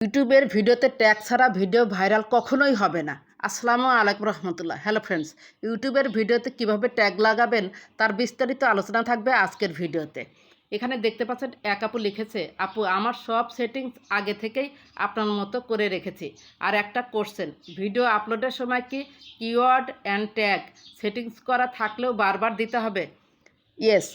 ইউটিউবের ভিডিওতে ট্যাগ ছাড়া ভিডিও ভাইরাল কখনোই হবে না। আসসালামু আলাইকুম রহমতুল্লাহ। হ্যালো ফ্রেন্ডস, ইউটিউবের ভিডিওতে কীভাবে ট্যাগ লাগাবেন তার বিস্তারিত আলোচনা থাকবে আজকের ভিডিওতে। এখানে দেখতে পাচ্ছেন, এক আপু লিখেছে, আপু, আমার সব সেটিংস আগে থেকেই আপনার মতো করে রেখেছি। আর একটা কোশ্চেন ভিডিও আপলোডের সময় কি কিওয়ার্ড অ্যান্ড ট্যাগ সেটিংস করা থাকলেও বারবার দিতে হবে? ইয়েস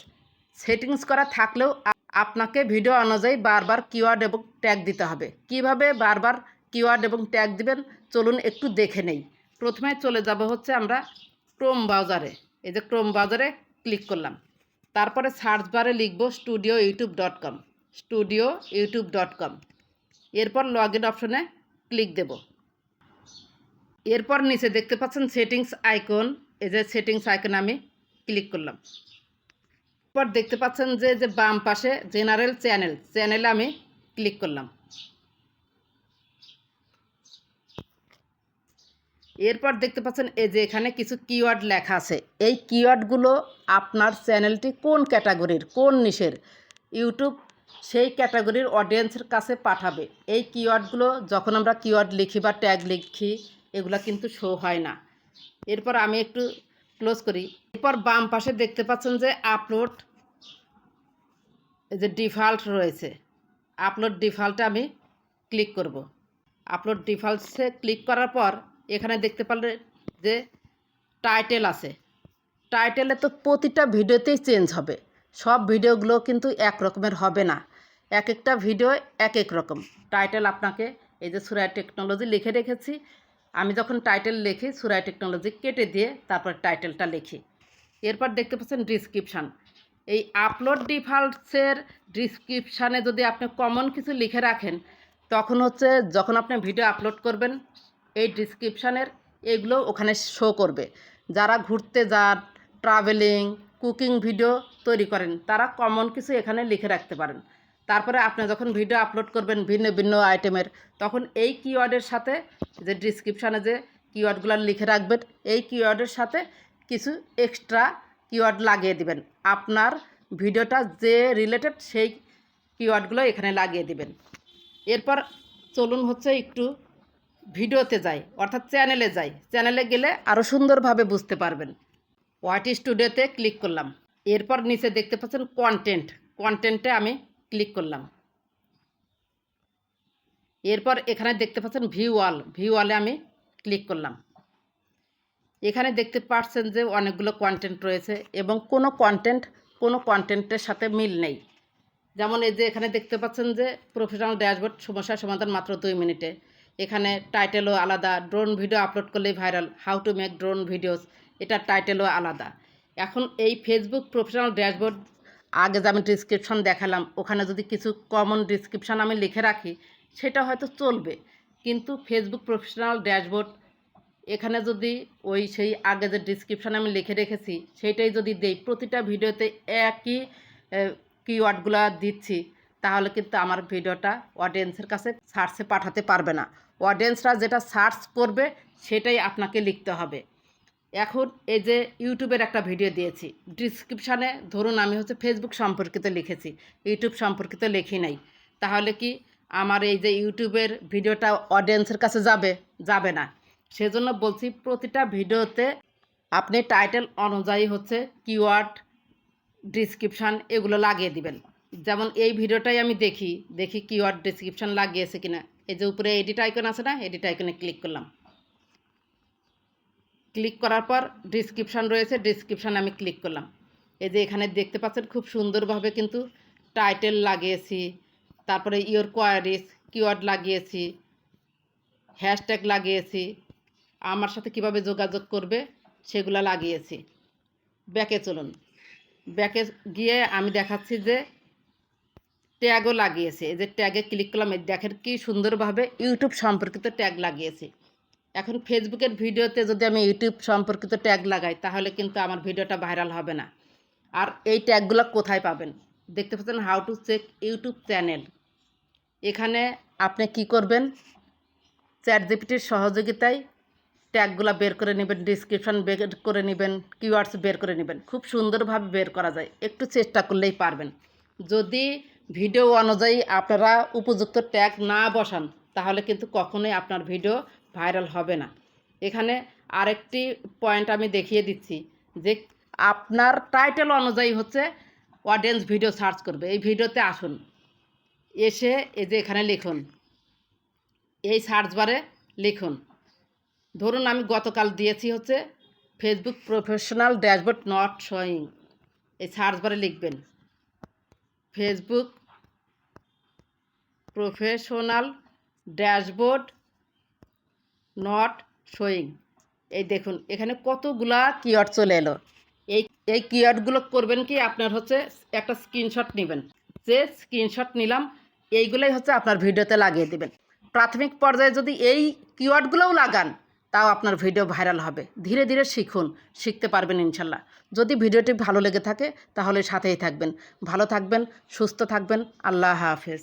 সেটিংস করা থাকলেও আপনাকে ভিডিও অনুযায়ী বারবার কিওয়ার্ড এবং ট্যাগ দিতে হবে। কীভাবে বারবার কিওয়ার্ড এবং ট্যাগ দিবেন? চলুন একটু দেখে নেই। প্রথমে চলে যাব হচ্ছে আমরা ক্রোম ব্রাউজারে এই যে ক্রোম ব্রাউজারে ক্লিক করলাম। তারপরে সার্চ বারে লিখব studio YouTube dot com studio YouTube dot com এরপর লগ ইন অপশনে ক্লিক দেব। এরপর নিচে দেখতে পাচ্ছেন সেটিংস আইকন এই যে সেটিংস আইকন আমি ক্লিক করলাম। এরপর দেখতে পাচ্ছেন যে যে বাম পাশে জেনারেল চ্যানেল চ্যানেলে আমি ক্লিক করলাম। এরপর দেখতে পাচ্ছেন এই যে এখানে কিছু কিওয়ার্ড লেখা আছে। এই কিওয়ার্ডগুলো আপনার চ্যানেলটি কোন ক্যাটাগরির কোন নিশের ইউটিউব সেই ক্যাটাগরির অডিয়েন্সের কাছে পাঠাবে। এই কিওয়ার্ডগুলো যখন আমরা কিওয়ার্ড লিখি বা ট্যাগ লিখি, এগুলো কিন্তু শো হয় না। এরপর আমি একটু ক্লোজ করি। এরপর বাম পাশে দেখতে পাচ্ছেন যে আপলোড এই যে ডিফল্ট রয়েছে। আপলোড ডিফল্টে আমি ক্লিক করব। আপলোড ডিফল্টসে ক্লিক করার পর এখানে দেখতে পারলে যে টাইটেল আছে। টাইটেলে তো প্রতিটা ভিডিওতেই চেঞ্জ হবে। সব ভিডিওগুলো কিন্তু এক রকমের হবে না। এক একটা ভিডিও এক এক রকম। টাইটেল আপনাকে এই যে সুরাই টেকনোলজি লিখে রেখেছি। আমি যখন টাইটেল লিখি, সুরাই টেকনোলজি কেটে দিয়ে তারপর টাইটেলটা লিখি। এরপর দেখতে পাচ্ছেন ডিসক্রিপশান এই আপলোড ডিফল্টসের ডিসক্রিপশানে যদি আপনি কমন কিছু লিখে রাখেন, তখন হচ্ছে যখন আপনি ভিডিও আপলোড করবেন, এই ডিসক্রিপশানের এগুলো ওখানে শো করবে। যারা ঘুরতে যান ট্রাভেলিং কুকিং ভিডিও তৈরি করেন, তারা কমন কিছু এখানে লিখে রাখতে পারেন। তারপরে আপনি যখন ভিডিও আপলোড করবেন ভিন্ন ভিন্ন আইটেমের তখন এই কিওয়ার্ডের সাথে যে ডিসক্রিপশানে যে কিওয়ার্ডগুলো লিখে রাখবেন, এই কিওয়ার্ডের সাথে কিছু এক্সট্রা কিওয়ার্ড লাগিয়ে দিবেন। আপনার ভিডিওটা যে রিলেটেড সেই কিওয়ার্ডগুলো এখানে লাগিয়ে দিবেন। এরপর চলুন হচ্ছে একটু ভিডিওতে যাই, অর্থাৎ চ্যানেলে যাই। চ্যানেলে গেলে আরও সুন্দরভাবে বুঝতে পারবেন। ওয়াইটি স্টুডিওতে ক্লিক করলাম। এরপর নিচে দেখতে পাচ্ছেন কন্টেন্ট কন্টেন্টে আমি ক্লিক করলাম। এরপর এখানে দেখতে পাচ্ছেন ভিউ ওয়াল ভিউ ওয়ালে আমি ক্লিক করলাম। এখানে দেখতে পাচ্ছেন যে অনেকগুলো কন্টেন্ট রয়েছে এবং কোনো কন্টেন্ট কোনো কন্টেন্টের সাথে মিল নেই। যেমন এই যে এখানে দেখতে পাচ্ছেন যে প্রফেশনাল ড্যাশবোর্ড সমস্যার সমাধান মাত্র দুই মিনিটে। এখানে টাইটেলও আলাদা ড্রোন ভিডিও আপলোড করলেই viral how to make drone videos এটার টাইটেলও আলাদা। এখন এই ফেসবুক প্রফেশনাল ড্যাশবোর্ড আগে যে আমি ডিসক্রিপশন দেখালাম, ওখানে যদি কিছু কমন ডিসক্রিপশন আমি লিখে রাখি সেটা হয়তো চলবে। কিন্তু ফেসবুক প্রফেশনাল ড্যাশবোর্ড এখানে যদি ওই সেই আগে যে ডিসক্রিপশান আমি লিখে রেখেছি সেইটাই যদি দেই, প্রতিটা ভিডিওতে একই কিওয়ার্ডগুলো দিচ্ছি, তাহলে কিন্তু আমার ভিডিওটা অডিয়েন্সের কাছে সার্চে পাঠাতে পারবে না। অডিয়েন্সরা যেটা সার্চ করবে, সেটাই আপনাকে লিখতে হবে। এখন এই যে ইউটিউবের একটা ভিডিও দিয়েছি ডিসক্রিপশানে ধরুন আমি হচ্ছে ফেসবুক সম্পর্কিত লিখেছি ইউটিউব সম্পর্কিত লিখি নাই। তাহলে কি আমার এই যে ইউটিউবের ভিডিওটা অডিয়েন্সের কাছে যাবে যাবে না। সেজন্য বলছি প্রতিটা ভিডিওতে আপনি টাইটেল অনুযায়ী হচ্ছে কিওয়ার্ড ডিসক্রিপশান এগুলো লাগিয়ে দিবেন। যেমন এই ভিডিওটাই আমি দেখি দেখি কিওয়ার্ড ডিসক্রিপশান লাগিয়েছে কিনা। এই যে উপরে এডিট আইকন আছে না এডিট আইকনে ক্লিক করলাম। ক্লিক করার পর ডিসক্রিপশান রয়েছে ডিসক্রিপশান আমি ক্লিক করলাম। এই যে এখানে দেখতে পাচ্ছেন খুব সুন্দরভাবে কিন্তু টাইটেল লাগিয়েছি। তারপরে ইয়োর কোয়ারিস কিওয়ার্ড লাগিয়েছি হ্যাশট্যাগ লাগিয়েছি, আমার সাথে কীভাবে যোগাযোগ করবে, সেগুলো লাগিয়েছি। ব্যাকে চলুন। ব্যাকে গিয়ে আমি দেখাচ্ছি যে ট্যাগও লাগিয়েছি। এই যে ট্যাগে ক্লিক করলাম দেখেন কি সুন্দরভাবে ইউটিউব সম্পর্কিত ট্যাগ লাগিয়েছি। এখন ফেসবুকের ভিডিওতে যদি আমি ইউটিউব সম্পর্কিত ট্যাগ লাগাই, তাহলে কিন্তু আমার ভিডিওটা ভাইরাল হবে না। আর এই ট্যাগগুলো কোথায় পাবেন? দেখতে পাচ্ছেন how to check YouTube channel এখানে আপনি কি করবেন? চ্যাট জিপিটির সহযোগিতায় ট্যাগগুলো বের করে নেবেন ডিসক্রিপশন বের করে নেবেন কিওয়ার্ডস বের করে নেবেন। খুব সুন্দরভাবে বের করা যায়, একটু চেষ্টা করলেই পারবেন। যদি ভিডিও অনুযায়ী আপনারা উপযুক্ত ট্যাগ না বসান, তাহলে কিন্তু কখনোই আপনার ভিডিও ভাইরাল হবে না। এখানে আরেকটি পয়েন্ট আমি দেখিয়ে দিচ্ছি যে আপনার টাইটেল অনুযায়ী হচ্ছে অডিয়েন্স ভিডিও সার্চ করবে। এই ভিডিওতে আসুন। এসে এই যে এখানে লিখুন। এই সার্চ বারে লিখুন। ধরুন আমি গতকাল দিয়েছি হচ্ছে Facebook professional dashboard not showing এই সার্চ বারে লিখবেন। Facebook professional dashboard not showing এই দেখুন, এখানে কতগুলা কিওয়ার্ড চলে এলো। এই এই কিওয়ার্ডগুলো করবেন কি আপনার হচ্ছে একটা স্ক্রিনশট নেবেন। যে স্ক্রিনশট নিলাম, এইগুলোই হচ্ছে আপনার ভিডিওতে লাগিয়ে দেবেন। প্রাথমিক পর্যায়ে যদি এই কিওয়ার্ডগুলোও লাগান, তাও আপনার ভিডিও ভাইরাল হবে। ধীরে ধীরে শিখুন, শিখতে পারবেন ইনশাল্লাহ। যদি ভিডিওটি ভালো লেগে থাকে, তাহলে সাথেই থাকবেন। ভালো থাকবেন, সুস্থ থাকবেন। আল্লাহ হাফেজ।